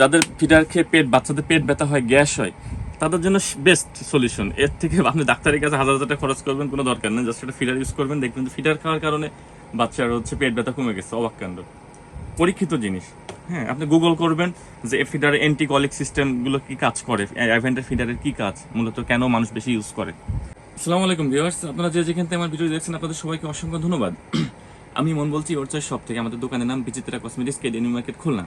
যাদের ফিডার খেয়ে পেট, বাচ্চাদের পেট ব্যথা হয়, গ্যাস হয়, তাদের জন্য বেস্ট সলিউশন এর থেকে আপনি ডাক্তারের কাছে হাজার হাজার টাকা খরচ করবেন, কোনো দরকার নেই। জাস্ট একটা ফিডার ইউজ করবেন, দেখবেন ফিডার খাওয়ার কারণে বাচ্চার হচ্ছে পেট ব্যথা কমে গেছে, অবাক পরীক্ষিত জিনিস। হ্যাঁ আপনি গুগল করবেন যে ফিডারের অ্যান্টিকলিক সিস্টেমগুলো কি কাজ করে অ্যাভেন্টার ফিডারের কি কাজ, মূলত কেন মানুষ বেশি ইউজ করে। আসসালামু আলাইকুম ভিউয়ার্স আপনারা যে যেখান থেকে আমার ভিডিও দেখছেন, আপনাদের সবাইকে অসংখ্য ধন্যবাদ। আমি মন বলছি, ওর চাই সব থেকে আমাদের দোকানের নাম Bichitra cosmetics KD new market Khulna.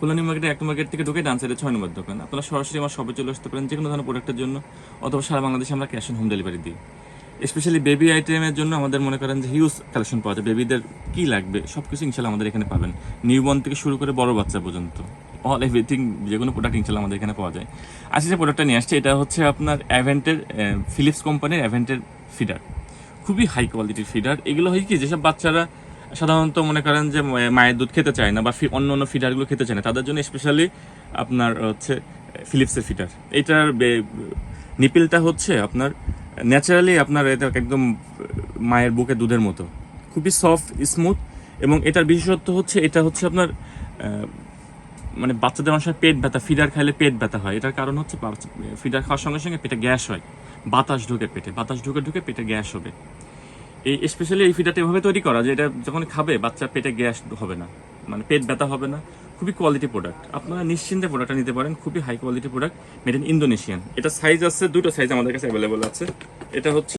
Khulna new মার্কেটের এক মার্কেট থেকে ঢুকে ডান সাইডে ছয় নম্বর দোকান। আপনারা সরাসরি আমার শপে চলে আসতে পারেন যে কোনো ধরনের প্রোডাক্টের জন্য, অথবা সারা বাংলাদেশে আমরা ক্যাশ অন হোম ডেলিভারি দিই। স্পেশালি বেবি আইটেমের জন্য আমাদের মনে করেন যে হিউজ কালেকশন পাওয়া যায়। বেবিদের কী লাগবে? সব কিছু ইনশাল্লাহ আমাদের এখানে পাবেন। নিউবর্ন থেকে শুরু করে বড় বাচ্চা পর্যন্ত। অল এভরিথিং যে কোনো প্রোডাক্ট ইনশাল্লাহ আমাদের এখানে পাওয়া যায়। আজকে যে প্রোডাক্টটা নিয়ে আসছে, এটা হচ্ছে আপনার অ্যাভেন্টের ফিলিপস কোম্পানির অ্যাভেন্টের ফিডার খুবই হাই কোয়ালিটির ফিডার এগুলো হয় কি, যেসব বাচ্চারা সাধারণত মনে করেন যে মায়ের দুধ খেতে চায় না বা অন্য অন্য ফিডারগুলো খেতে চায় না। তাদের জন্য স্পেশালি আপনার হচ্ছে ফিলিপসের ফিডার। এইটার বে- নিপিলটা হচ্ছে আপনার ন্যাচারালি আপনার এটা একদম মায়ের বুকে দুধের মতো। খুবই সফট স্মুথ এবং এটার বিশেষত্ব হচ্ছে, এটা হচ্ছে আপনার মানে বাচ্চাদের অনেক পেট ব্যথা, ফিডার খাইলে পেট ব্যথা হয়। এটার কারণ হচ্ছে ফিডার খাওয়ার সঙ্গে সঙ্গে পেটে গ্যাস হয়। বাতাস ঢুকে পেটে, বাতাস ঢুকে ঢুকে পেটে গ্যাস হবে। এই স্পেশালি এই ফিডারটা এভাবে তৈরি করা যে এটা যখন খাবে বাচ্চা পেটে গ্যাস হবে না। মানে পেট ব্যথা হবে না। খুবই কোয়ালিটি প্রোডাক্ট আপনারা নিশ্চিন্তে প্রোডাক্টটা নিতে পারেন। খুবই high quality product made in Indonesian এটা সাইজ আছে, দুটো সাইজ আমাদের কাছে অ্যাভেলেবল আছে। এটা হচ্ছে